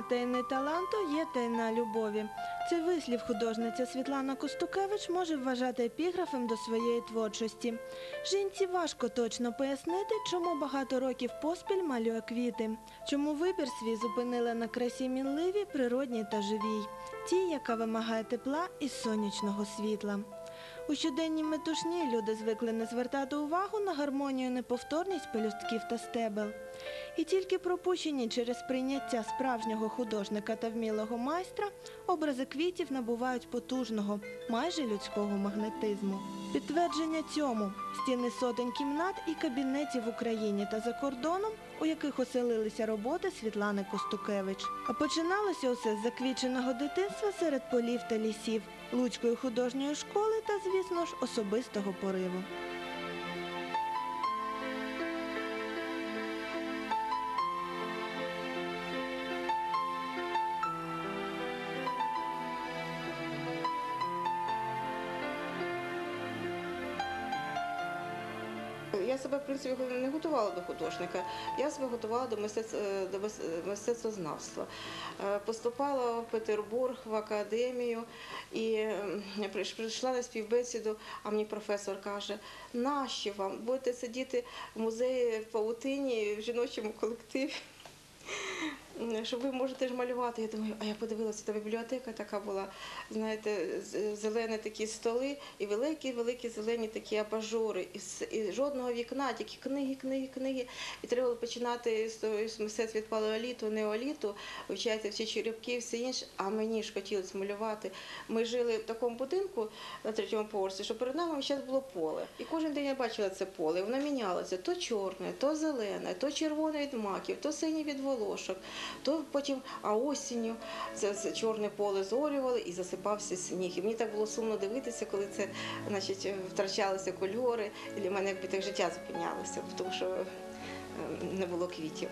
Нема таланту, є таїна любові. Цей вислів художниця Світлана Костукевич може вважати епіграфом до своєї творчості. Жінці важко точно пояснити, чому багато років поспіль малює квіти, чому вибір свій зупинила на красі мінливій, природній та живій, тій, яка вимагає тепла і сонячного світла. У щоденній метушні люди звикли не звертати увагу на гармонію неповторність пелюстків та стебел. І тільки пропущені через прийняття справжнього художника та вмілого майстра образи квітів набувають потужного, майже людського магнетизму. Підтвердження цьому стіни сотень кімнат і кабінетів в Україні та за кордоном, у яких оселилися роботи Світлани Костукевич. А починалося усе з заквіченого дитинства серед полів та лісів, Луцької художньої школи та, звісно ж, особистого пориву. Я себе, в принципі, не готувала до художника. Я себе готувала до е, мистецтвознавства. Е, Поступала в Петербург в академію і прийшла на співбесіду, а мені професор каже, нащо вам будете сидіти в музеї в паутині в жіночому колективі. Що ви можете ж малювати. Я думаю, а я подивилася, та бібліотека така була, знаєте, з- зелені такі столи і великі-великі зелені такі абажури, і, і жодного вікна, тільки книги, книги, книги. І треба було починати з мистецтв від палеоліту, неоліту, вивчати всі черепки, все інше. А мені ж хотілося малювати. Ми жили в такому будинку на третьому поверсі, що перед нами зараз було поле. І кожен день я бачила це поле. Воно мінялося то чорне, то зелене, то червоне від маків, то синє від волошок, то потім, а осінню це, це чорне поле зорювали і засипався сніг. І мені так було сумно дивитися, коли це значить, втрачалися кольори. І для мене якби так життя зупинялося, тому що е, не було квітів.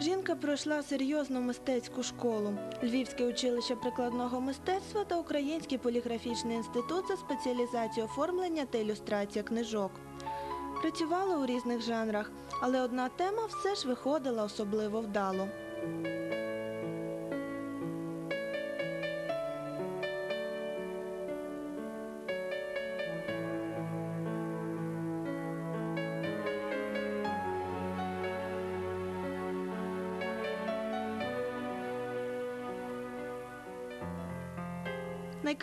Жінка пройшла серйозну мистецьку школу, Львівське училище прикладного мистецтва та Український поліграфічний інститут за спеціалізацією оформлення та ілюстрація книжок. Працювала у різних жанрах, але одна тема все ж виходила особливо вдало.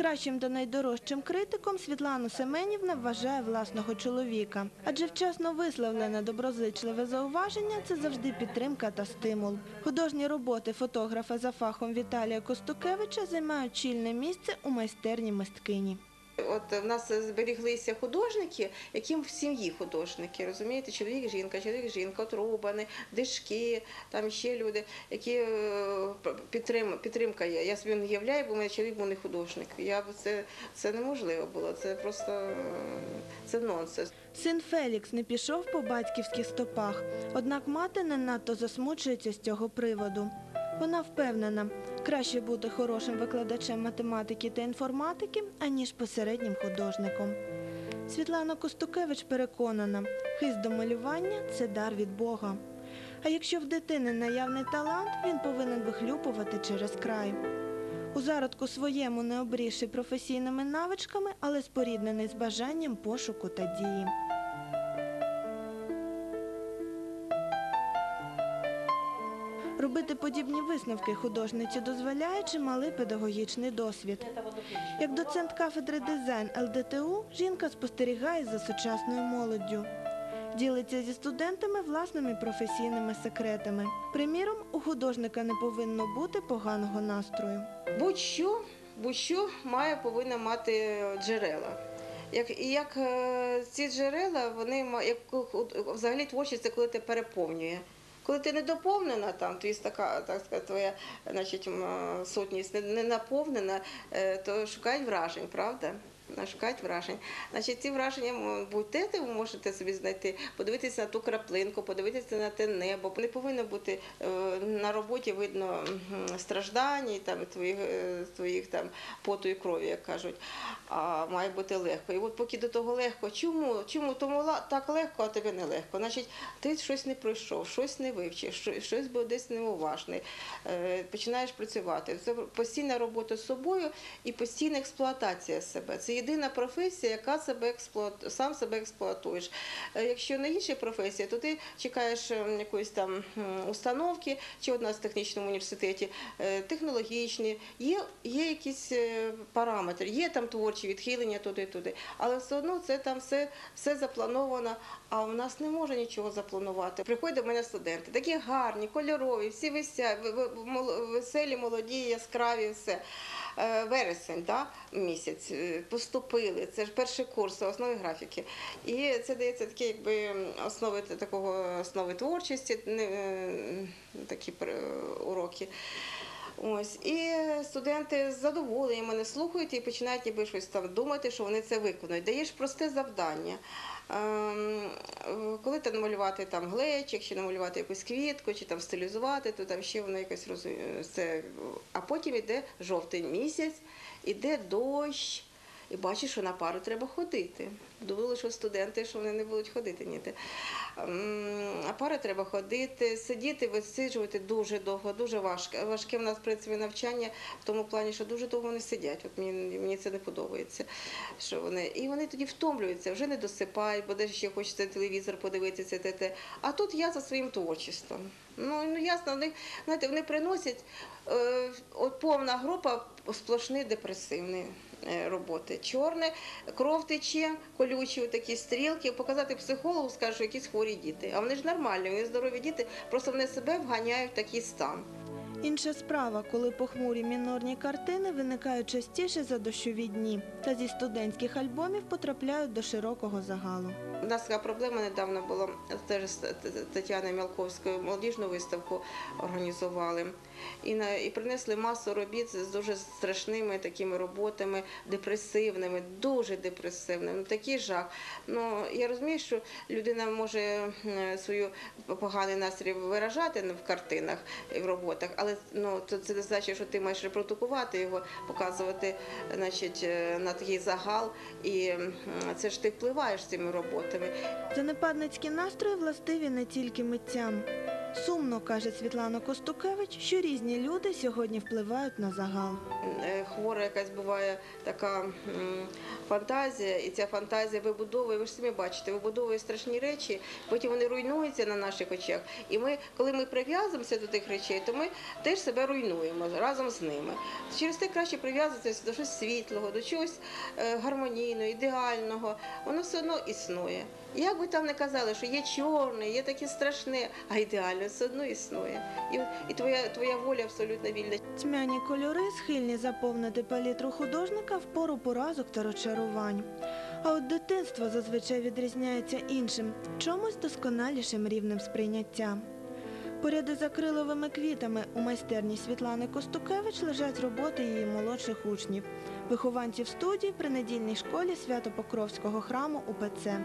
Найкращим та найдорожчим критиком Світлану Семенівна вважає власного чоловіка, адже вчасно висловлене доброзичливе зауваження це завжди підтримка та стимул. Художні роботи фотографа за фахом Віталія Костукевича займають чільне місце у майстерні мисткині. От в нас зберіглися художники, яким в сім'ї художники, розумієте, чоловік, жінка, чоловік, жінка, от Рубани, дишки, там ще люди, які е, підтрим, підтримка є. Я собі не уявляю, бо мене чоловік був не художник. Я б це, це неможливо було. Це просто е, це нонсенс. Син Фелікс не пішов по батьківських стопах, однак мати не надто засмучується з цього приводу. Вона впевнена, краще бути хорошим викладачем математики та інформатики, аніж посереднім художником. Світлана Костукевич переконана, хист до малювання це дар від Бога. А якщо в дитини наявний талант, він повинен вихлюпувати через край. У зародку своєму не обрізши професійними навичками, але споріднений з бажанням пошуку та дії. Подібні висновки художниці дозволяє чималий педагогічний досвід. Як доцент кафедри дизайн ЛДТУ, жінка спостерігає за сучасною молоддю. Ділиться зі студентами власними професійними секретами. Приміром, у художника не повинно бути поганого настрою. Будь-що, будь-що має повинна мати джерела. Як, як е, ці джерела, вони як взагалі творчість коли ти переповнює. Коли ти не доповнена, там твій стака, так сказати, твоя значить, сутність не, не наповнена, е, то шукають вражень, правда? Шукають вражень. Значить, ці враження м, будь-де ви можете собі знайти, подивитися на ту краплинку, подивитися на те небо. Не повинно бути е, на роботі видно страждань, там, твоїх, е, твоїх там, поту і крові, як кажуть. А має бути легко. І от поки до того легко, чому? Чому тому так легко, а тобі не легко? Значить, ти щось не пройшов, щось не вивчив, щось був десь неуважний. Е, Починаєш працювати. Це постійна робота з собою і постійна експлуатація себе. Це єдина професія, яка себе експлуат... сам себе експлуатуєш. Е, Якщо не інші професії, то ти чекаєш е, якоїсь там установки, чи одна з технічному університеті е, технологічні, є, є якісь е, параметри, є там творчі відхилення туди-туди. Але все одно це там все, все заплановано, а у нас не може нічого запланувати. Приходять до мене студенти, такі гарні, кольорові, всі висять, ви- ви- мол- веселі, молоді, яскраві, все. Е, Вересень, да, місяць, е, поступили, це ж перший курс, основи графіки. І це дається такі якби основи такого основи творчості, е, такі уроки. Ось і студенти з задоволенням мене слухають і починають ніби щось там думати, що вони це виконують. Даєш просте завдання. Ем, Коли там намалювати там глечик, чи намалювати якусь квітку, чи там стилізувати, то там ще воно якось розуміє. А потім іде жовтий місяць, іде дощ. І бачиш, що на пару треба ходити. Думали, що студенти, що вони не будуть ходити ніде. Ем, А пари треба ходити, сидіти, висиджувати дуже довго, дуже важко. Важке в нас в принципі навчання в тому плані, що дуже довго не сидять. От мені, мені це не подобається. Що вони, і вони тоді втомлюються, вже не досипають, бо десь ще хочеться телевізор подивитися, те, те. А тут я за своїм творчеством. Ну, ну ясно, вони, знаєте, вони приносять е, от повна група сплошні депресивні е, роботи. Чорне, кров тече, колючі такі стрілки. Показати психологу, скажу, якісь хворі діти. А вони ж нормальні, вони здорові діти, просто вони себе вганяють в такий стан. Інша справа, коли похмурі мінорні картини виникають частіше за дощові дні та зі студентських альбомів потрапляють до широкого загалу. У нас така проблема недавно була теж з Тетяною Мялковською молодіжну виставку організували. І, на, і принесли масу робіт з дуже страшними такими роботами, депресивними, дуже депресивними. Ну, такий жах. Ну, я розумію, що людина може свою поганий настрій виражати в картинах і в роботах, але ну, то це не значить, що ти маєш репродукувати його, показувати значить, е, на такий загал. І це ж ти впливаєш цими роботами. Занепадницькі настрої властиві не тільки митцям. Сумно, каже Світлана Костукевич, що різні люди сьогодні впливають на загал. Е, хвора якась буває така фантазія, і ця фантазія вибудовує, ви ж самі бачите, вибудовує страшні речі, потім вони руйнуються на наших очах. І ми, коли ми прив'язуємося до тих речей, то ми теж себе руйнуємо разом з ними. Через те краще прив'язуватися до щось світлого, до чогось е, гармонійного, ідеального. Воно все одно існує. Як би там не казали, що є чорне, є таке страшне, а ідеальне все одно існує. І, і твоя, твоя воля абсолютно вільна. Тьмяні кольори схильні заповнити палітру художника в пору поразок та розчарувань. А от дитинство зазвичай відрізняється іншим, чомусь досконалішим рівнем сприйняття. Поряд із акриловими квітами у майстерні Світлани Костукевич лежать роботи її молодших учнів, вихованців студії при недільній школі Свято-Покровського храму УПЦ.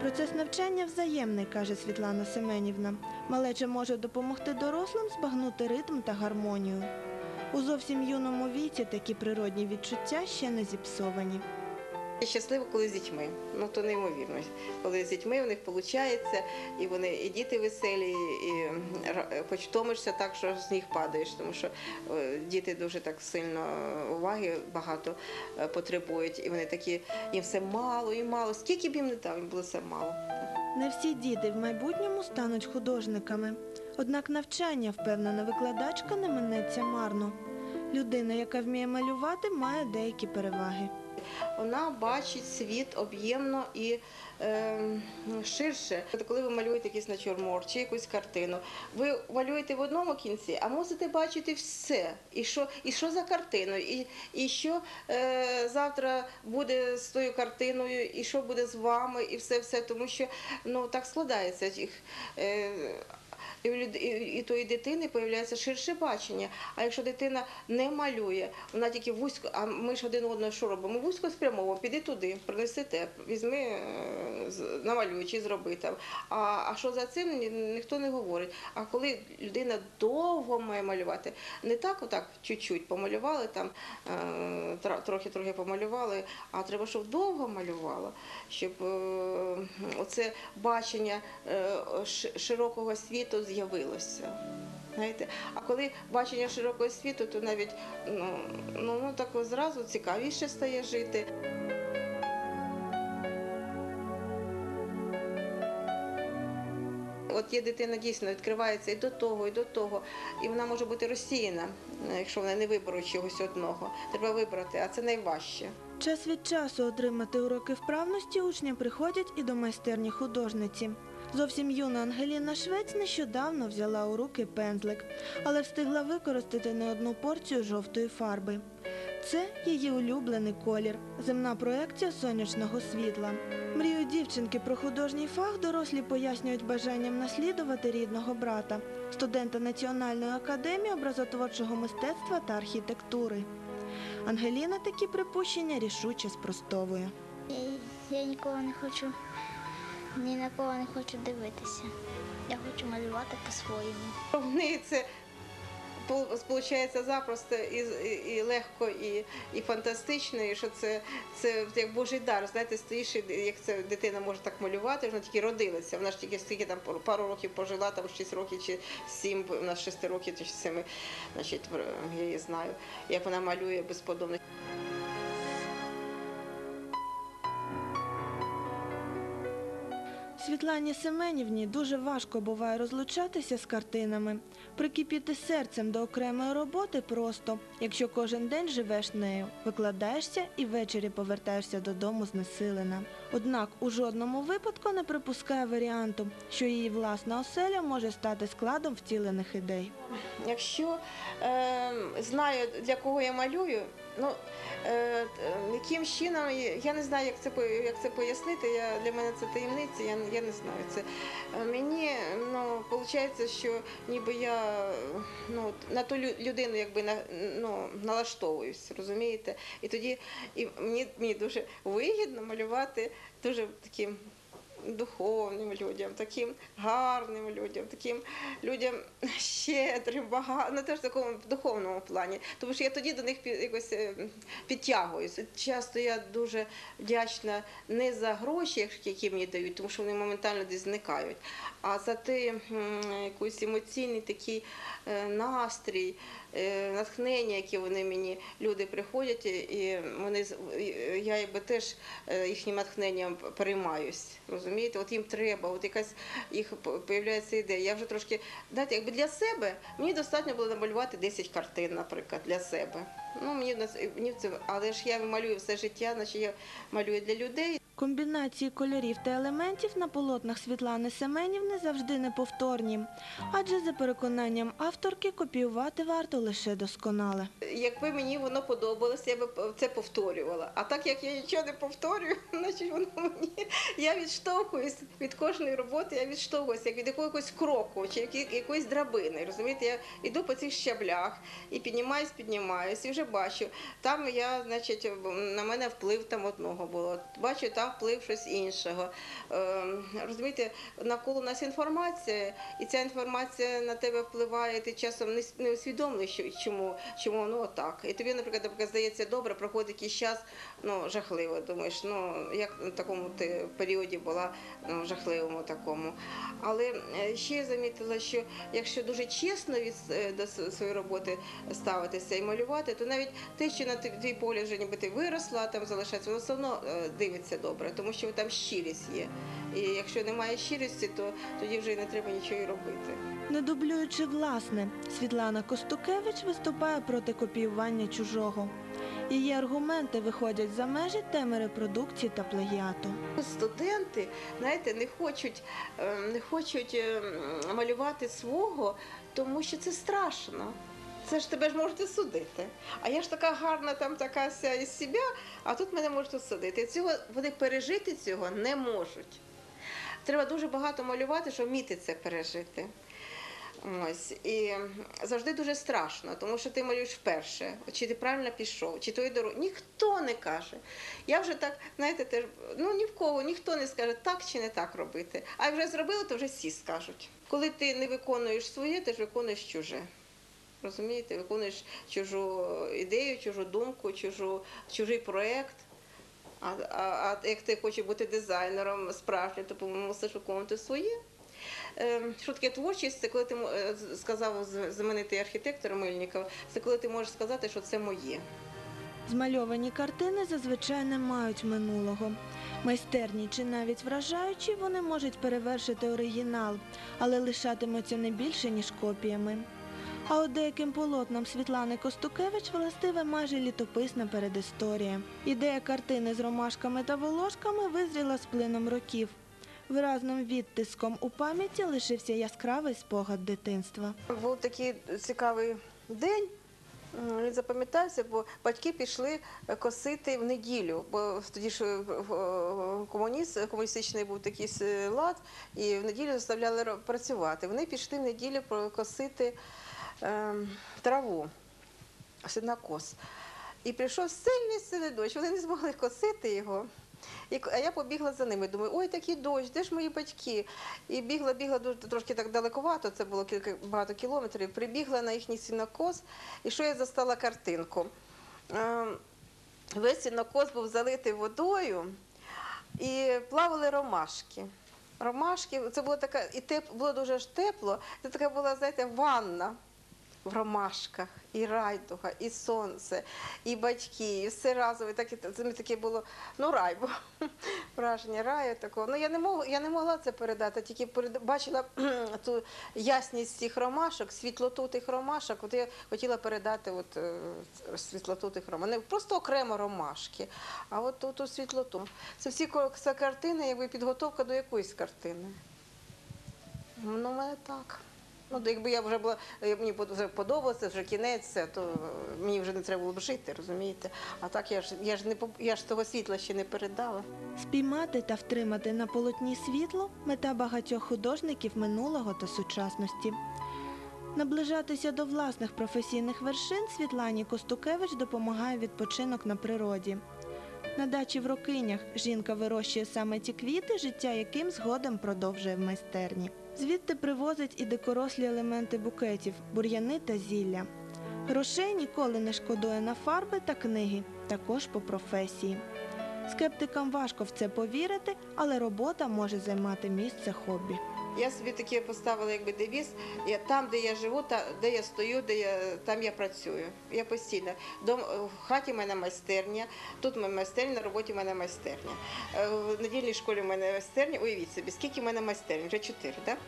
Процес навчання взаємний, каже Світлана Семенівна. Малеча може допомогти дорослим збагнути ритм та гармонію. У зовсім юному віці такі природні відчуття ще не зіпсовані. Я щаслива, коли з дітьми. Ну то неймовірно. Коли з дітьми в них виходить, і вони і діти веселі, і хоч втомишся так, що з них падаєш, тому що е, діти дуже так сильно уваги багато е, потребують, і вони такі, їм все мало і мало. Скільки б їм не дав, їм було все мало. Не всі діти в майбутньому стануть художниками. Однак навчання, впевнена викладачка, не минеться марно. Людина, яка вміє малювати, має деякі переваги. Вона бачить світ об'ємно і е, ширше. Коли ви малюєте якийсь натюрморт чи якусь картину, ви малюєте в одному кінці, а мусите бачити все. І що, і що за картиною, і, і що е, завтра буде з тою картиною, і що буде з вами, і все, все. Тому що ну, так складається. Е, і, і, тої дитини появляється ширше бачення. А якщо дитина не малює, вона тільки вузько, а ми ж один одного що робимо? Вузько спрямовуємо, піди туди, принеси те, візьми, е, намалюй чи зроби там. А, а що за цим ні- ніхто не говорить. А коли людина довго має малювати, не так, отак чуть-чуть помалювали там, е, трохи-трохи помалювали, а треба, щоб довго малювала, щоб е, оце бачення широкого світу з'явилося. Знаєте, а коли бачення широкого світу, то навіть ну, ну, ну так зразу цікавіше стає жити. От є дитина дійсно відкривається і до того, і до того, і вона може бути розсіяна, е, якщо вона не виберуть чогось одного. Треба вибрати, а це найважче. Час від часу отримати уроки вправності учні приходять і до майстерні художниці. Зовсім юна Ангеліна Швець нещодавно взяла у руки пензлик, але встигла використати не одну порцію жовтої фарби. Це її улюблений колір земна проекція сонячного світла. Мрію дівчинки про художній фах дорослі пояснюють бажанням наслідувати рідного брата, студента Національної академії образотворчого мистецтва та архітектури. Ангеліна такі припущення рішуче спростовує. Я, я нікого не хочу, ні на кого не хочу дивитися. Я хочу малювати по-своєму. Головне це виходить запросто і, і, легко, і, і фантастично, і що це, це як Божий дар. Знаєте, стоїш, як це дитина може так малювати, вона тільки родилася. Вона ж тільки скільки там пару років пожила, там 6 років чи 7, у нас 6 років чи 7, значить, я її знаю, як вона малює безподобно. Світлані Семенівні дуже важко буває розлучатися з картинами. Прикипіти серцем до окремої роботи просто, якщо кожен день живеш нею, викладаєшся і ввечері повертаєшся додому знесилена. Однак у жодному випадку не припускає варіанту, що її власна оселя може стати складом втілених ідей. Якщо е, знаю, для кого я малюю, ну е, яким чином, я не знаю, як це, як це пояснити. Я, для мене це таємниця, я, я не знаю. Це. Е, Мені ну, виходить, що ніби я ну, на ту лю- людину якби, на, ну, налаштовуюсь, розумієте? І тоді і мені, мені дуже вигідно малювати дуже таким духовним людям, таким гарним людям, таким людям щедрим, багатим, ну теж такому духовному плані. Тому що я тоді до них якось е, підтягуюсь. Часто я дуже вдячна не за гроші, які мені дають, тому що вони моментально десь зникають, а за те якийсь емоційний такий е, настрій, е, натхнення, які вони мені люди приходять, і- вони я якби теж їхнім натхненням переймаюсь. Розумієте, от їм треба, от якась їх появляється ідея. Я вже трошки, знаєте, якби для себе мені достатньо було намалювати 10 картин, наприклад, для себе. Ну мені мені це, але ж я малюю все життя, значить я малюю для людей. Комбінації кольорів та елементів на полотнах Світлани Семенівни завжди неповторні, адже за переконанням авторки копіювати варто лише досконале. Якби мені воно подобалося, я б це повторювала. А так як я нічого не повторюю, значить воно мені я відштовхуюсь від кожної роботи, я відштовхуюся як від якогось кроку чи якоїсь драбини. Розумієте, я йду по цих щаблях і піднімаюсь, піднімаюсь, і вже бачу. Там я, значить, на мене вплив там одного було. Бачу, там вплив щось іншого. Ем, Розумієте, навколо нас інформація, і ця інформація на тебе впливає, ти часом не, усвідомлюєш, чому, чому воно отак. І тобі, наприклад, здається добре, проходить якийсь час, ну, жахливо. Думаєш, ну, як на такому ти періоді була ну, жахливому такому. Але е, ще я замітила, що якщо дуже чесно від, е, до своєї роботи ставитися і малювати, то навіть те, що на твій- твій погляд вже ніби ти виросла, там залишається, воно все одно е, дивиться добре, тому що там щирість є. І якщо немає щирості, то тоді вже і не треба нічого і робити. Не дублюючи власне, Світлана Костукевич виступає проти копіювання чужого. Її аргументи виходять за межі теми репродукції та плагіату. Студенти, знаєте, не хочуть, е, не хочуть е, малювати свого, тому що це страшно. Це ж тебе ж можете судити. А я ж така гарна, там така вся із себе, а тут мене можуть судити. Цього вони пережити цього не можуть. Треба дуже багато малювати, щоб вміти це пережити. Ось і завжди дуже страшно, тому що ти малюєш вперше, чи ти правильно пішов, чи твої дороги. Ніхто не каже. Я вже так, знаєте, теж ну ні в кого ніхто не скаже так чи не так робити. А як вже зробили, то вже всі скажуть. Коли ти не виконуєш своє, ти ж виконуєш чуже. Розумієте, виконуєш чужу ідею, чужу думку, чужу, чужий проєкт. А, а, а як ти хочеш бути дизайнером справжнім, то мусиш виконувати своє. Е, Що таке творчість? Це коли ти е, сказав знаменитий архітектор Мильніков, це коли ти можеш сказати, що це моє. Змальовані картини зазвичай не мають минулого. Майстерні чи навіть вражаючі, вони можуть перевершити оригінал, але лишатимуться не більше, ніж копіями. А от деяким полотнам Світлани Костукевич властиве майже літописна передісторія. Ідея картини з ромашками та волошками визріла з плином років. Виразним відтиском у пам'яті лишився яскравий спогад дитинства. Був такий цікавий день. Він запам'ятався, бо батьки пішли косити в неділю, бо тоді ж е, комуніст, комуністичний був такий лад, і в неділю заставляли працювати. Вони пішли в неділю косити ем, траву, сінокос. І прийшов сильний сильний дощ. Вони не змогли косити його. І, а я побігла за ними. Думаю, ой, такий дощ, де ж мої батьки? І бігла, бігла дуже трошки так далековато, це було кілька багато кілометрів. Прибігла на їхній сінокос, і що я застала картинку? Ем, Весь сінокос був залитий водою, і плавали ромашки. Ромашки, це було така, і теп, було дуже ж тепло. Це така була, знаєте, ванна в ромашках, і райдуга, і сонце, і батьки, і все разом. І так, і це таке було, ну, рай був. Враження раю такого. Ну, я не, мог, я не могла це передати, тільки бачила ту ясність цих ромашок, світлоту тих ромашок. От я хотіла передати от, е, світлоту тих ромашок. Не просто окремо ромашки, а от ту, ту світлоту. Це всі картини, якби підготовка до якоїсь картини. Ну, мене так. Ну, якби я вже була, е, мені вже подобалося, вже кінець, то е, мені вже не треба було б жити, розумієте? А так я ж я ж не я ж того світла ще не передала. Спіймати та втримати на полотні світло мета багатьох художників минулого та сучасності. Наближатися до власних професійних вершин Світлані Костукевич допомагає відпочинок на природі. На дачі в Рокинях жінка вирощує саме ті квіти, життя яким згодом продовжує в майстерні. Звідти привозить і дикорослі елементи букетів, бур'яни та зілля. Грошей ніколи не шкодує на фарби та книги, також по професії. Скептикам важко в це повірити, але робота може займати місце хобі. Я собі таке поставила якби девіз. Я там, де я живу, та де я стою, де я там я працюю. Я постійно Дом, в хаті мене майстерня, тут в мене майстерня, на роботі мене майстерня. Е, В недільній школі мене майстерня. Уявіть собі, скільки мене майстерні? Вже чотири, так?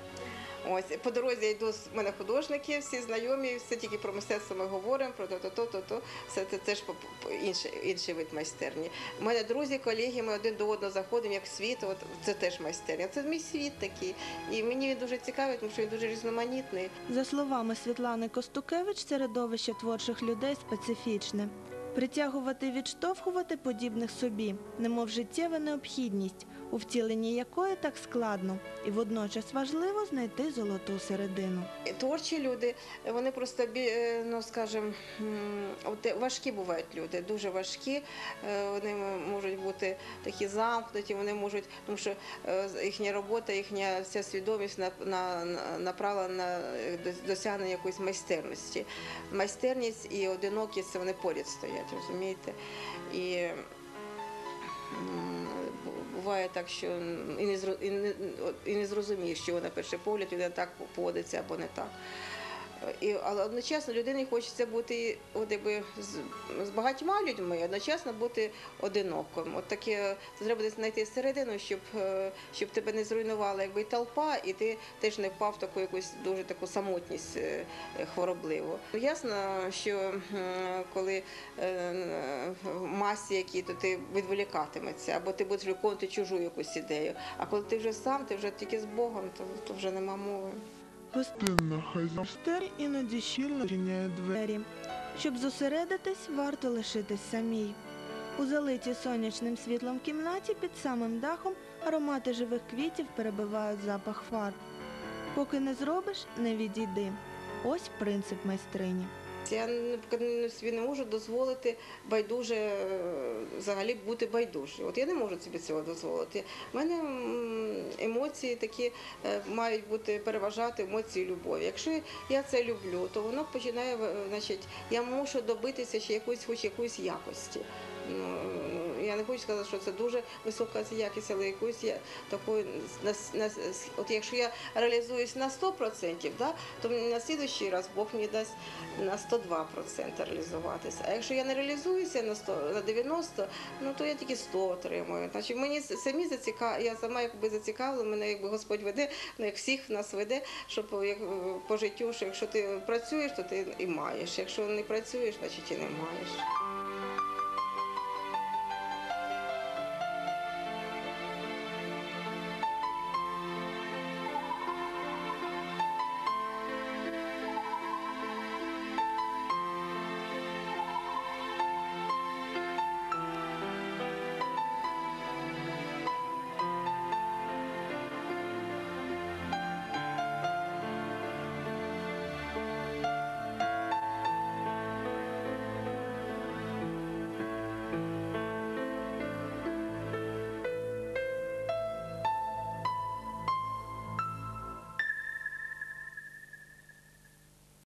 Ось по дорозі я йду з мене художники, всі знайомі, все тільки про мистецтво ми говоримо, про то, то, то. Все це теж інший, інший вид майстерні. У мене друзі, колеги, ми один до одного заходимо, як світ. От це теж майстерня. Це мій світ такий. І мені він дуже цікавий, тому що він дуже різноманітний. За словами Світлани Костукевич, середовище творчих людей специфічне. Притягувати відштовхувати подібних собі, немов життєва необхідність, у втіленні якої так складно, і водночас важливо знайти золоту середину. Творчі люди, вони просто е, ну скажімо, важкі бувають люди, дуже важкі. Е, Вони можуть бути такі замкнуті, вони можуть, тому що е, їхня робота, їхня вся свідомість на, на- направлена на е, досягнення якоїсь майстерності. Майстерність і одинокість це вони поряд стоять, розумієте? І буває так, що і не, і не, і не зрозумієш, що на перший погляд людина так поводиться або не так. І, але одночасно людині хочеться бути от, якби, з, з багатьма людьми, одночасно бути одиноким. От таке треба десь знайти середину, щоб, е, щоб тебе не зруйнувала якби, толпа, і ти теж не впав в таку якусь дуже таку самотність е, хворобливу. Ясно, що коли е, в масі які, то ти відволікатиметься, або ти будеш виконувати чужу якусь ідею. А коли ти вже сам, ти вже тільки з Богом, то, то вже нема мови. Гостинна хазяйстер іноді щільно чиняє двері. Щоб зосередитись, варто лишитись самій. У залитій сонячним світлом кімнаті під самим дахом аромати живих квітів перебивають запах фарб. Поки не зробиш, не відійди. Ось принцип майстрині. Я наприклад, собі не можу дозволити байдуже е, взагалі бути байдужою. От я не можу собі цього дозволити. У мене емоції такі е, мають бути переважати емоції любові. Якщо я це люблю, то воно починає, е, значить, я мушу добитися ще якоїсь хоч якоїсь якості. Я не хочу сказати, що це дуже висока якість, але якоюсь я на, от якщо я реалізуюсь на 100%, да, то на слідуючий раз Бог мені дасть на 102% реалізуватися. А якщо я не реалізуюся на 100, на 90, ну то я тільки 100 отримую. Значить, мені самі зацікав, я сама якби зацікавлена, мене якби Господь веде, ну як всіх нас веде, щоб як, по життю, що якщо ти працюєш, то ти і маєш. Якщо не працюєш, значить і не маєш.